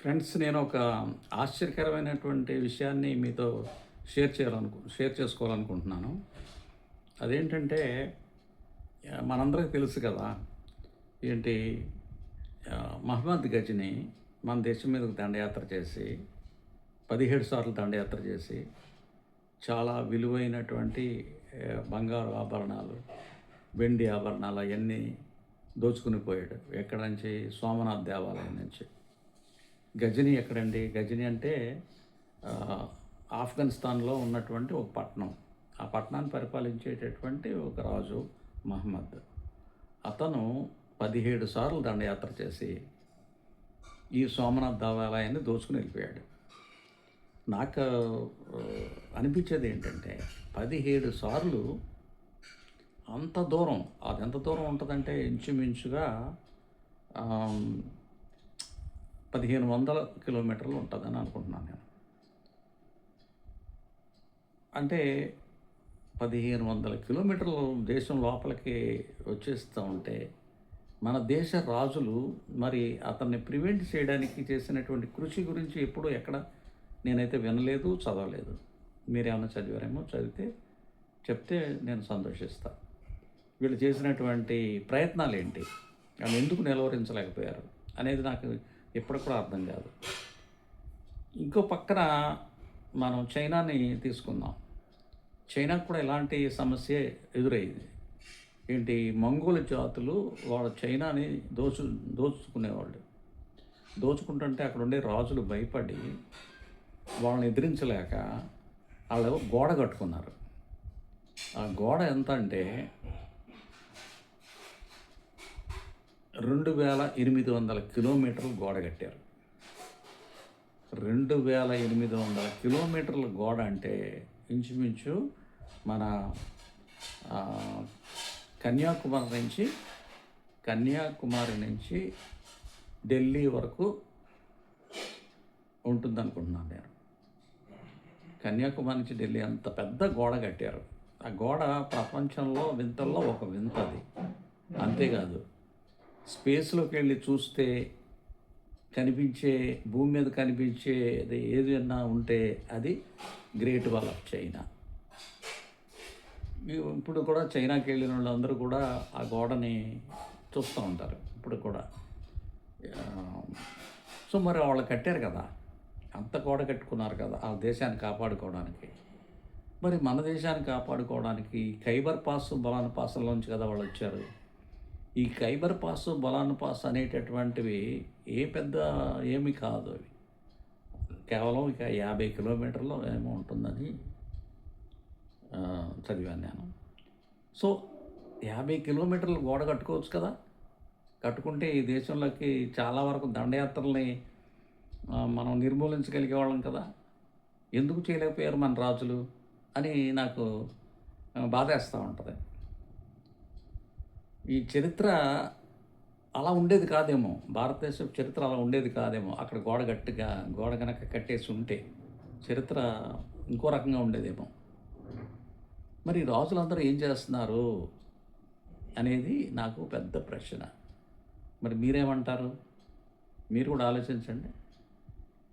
Friends నేను ఒక ఆశ్చర్యకరమైనటువంటి విషయాన్ని మీతో షేర్ చేయాలనుకు షేర్ చేసుకోవాలనుకుంటున్నాను. అదేంటంటే మనందరికీ తెలుసు కదా ఏంటి మహమ్మద్ గజ్ని మన దేశం మీదకు దండయాత్ర చేసి పదిహేడు సార్లు దండయాత్ర చేసి చాలా విలువైనటువంటి బంగారు ఆభరణాలు వెండి ఆభరణాలు అవన్నీ దోచుకుని పోయాడు. ఎక్కడి నుంచి? సోమనాథ్ దేవాలయం నుంచి. గజని ఎక్కడండి? గజని అంటే ఆఫ్ఘనిస్తాన్లో ఉన్నటువంటి ఒక పట్టణం ఆ పట్టణాన్ని పరిపాలించేటటువంటి ఒక రాజు మహమ్మద్. అతను పదిహేడు సార్లు దండయాత్ర చేసి ఈ సోమనాథ్ దేవాలయాన్ని దోచుకుని వెళ్ళిపోయాడు. నాకు అనిపించేది ఏంటంటే పదిహేడు సార్లు అంత దూరం. అది ఎంత దూరం ఉంటుందంటే ఇంచుమించుగా పదిహేను వందల కిలోమీటర్లు ఉంటుందని అనుకుంటున్నాను నేను. అంటే పదిహేను వందల కిలోమీటర్లు దేశం లోపలికి వచ్చేస్తూ ఉంటే మన దేశ రాజులు మరి అతన్ని ప్రివెంట్ చేయడానికి చేసినటువంటి కృషి గురించి ఎప్పుడూ ఎక్కడ నేనైతే వినలేదు చదవలేదు. మీరేమైనా చదివారేమో చదివితే చెప్తే నేను సంతోషిస్తా. వీళ్ళు చేసినటువంటి ప్రయత్నాలు ఏంటి వాళ్ళు ఎందుకు నిలవరించలేకపోయారు? అనేది నాకు ఎప్పుడు కూడా అర్థం కాదు. ఇంకో పక్కన మనం చైనాని తీసుకుందాం. చైనాకు కూడా ఇలాంటి సమస్య ఎదురయ్యింది ఏంటి? మంగోలు జాతులు వాళ్ళ చైనాని దోచు దోచుకునేవాళ్ళు. దోచుకుంటుంటే అక్కడ ఉండే రాజులు భయపడి వాళ్ళని ఎదిరించలేక వాళ్ళు గోడ కట్టుకున్నారు. ఆ గోడ ఎంత అంటే రెండు వేల ఎనిమిది వందల కిలోమీటర్లు గోడ కట్టారు. రెండు వేల ఎనిమిది వందల కిలోమీటర్ల గోడ అంటే ఇంచుమించు మన కన్యాకుమారి నుంచి కన్యాకుమారి నుంచి ఢిల్లీ వరకు ఉంటుంది అనుకుంటున్నాను నేను. కన్యాకుమారి నుంచి ఢిల్లీ అంత పెద్ద గోడ కట్టారు. ఆ గోడ ప్రపంచంలో వింతల్లో ఒక వింత అది. అంతేకాదు. స్పేస్లోకి వెళ్ళి చూస్తే కనిపించే భూమి మీద కనిపించేది ఏదైనా ఉంటే అది గ్రేట్ వాల్ ఆఫ్ చైనా. ఇప్పుడు కూడా చైనాకి వెళ్ళిన వాళ్ళందరూ కూడా ఆ గోడని చూస్తూ ఉంటారు ఇప్పుడు కూడా. సో మరి వాళ్ళు కట్టారు కదా అంత గోడ కట్టుకున్నారు కదా ఆ దేశాన్ని కాపాడుకోవడానికి. మరి మన దేశాన్ని కాపాడుకోవడానికి ఖైబర్ పాస్ బలాన్ పాస్లోంచి కదా వాళ్ళు వచ్చారు. ఈ ఖైబర్ పాస్ బలాన్ పాస్ అనేటటువంటివి ఏ పెద్ద ఏమి కాదు అవి. కేవలం ఇక యాభై కిలోమీటర్లు ఏమో ఉంటుందని చదివాను నేను. సో యాభై కిలోమీటర్లు గోడ కట్టుకోవచ్చు కదా? కట్టుకుంటే ఈ దేశంలోకి చాలా వరకు దండయాత్రల్ని మనం నిర్మూలించగలిగే వాళ్ళం కదా? ఎందుకు చేయలేకపోయారు మన రాజులు? అని నాకు బాధేస్తూ ఉంటుంది. ఈ చరిత్ర అలా ఉండేది కాదేమో. భారతదేశం చరిత్ర అలా ఉండేది కాదేమో. అక్కడ గోడ గట్టిగా గోడ కనుక కట్టేసి ఉంటే చరిత్ర ఇంకో రకంగా ఉండేదేమో. మరి రాజులందరూ ఏం చేస్తున్నారు అనేది నాకు పెద్ద ప్రశ్న. మరి మీరేమంటారు? మీరు కూడా ఆలోచించండి.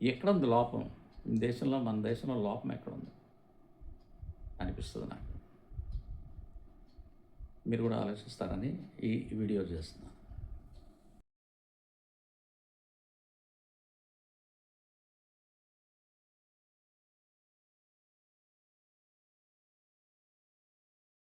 ఎక్కడుంది లోపం? దేశంలో మన దేశంలో లోపం ఎక్కడుంది? అనిపిస్తుంది నాకు. మీరు కూడా ఆలోచిస్తారని ఈ వీడియో చేస్తున్నాను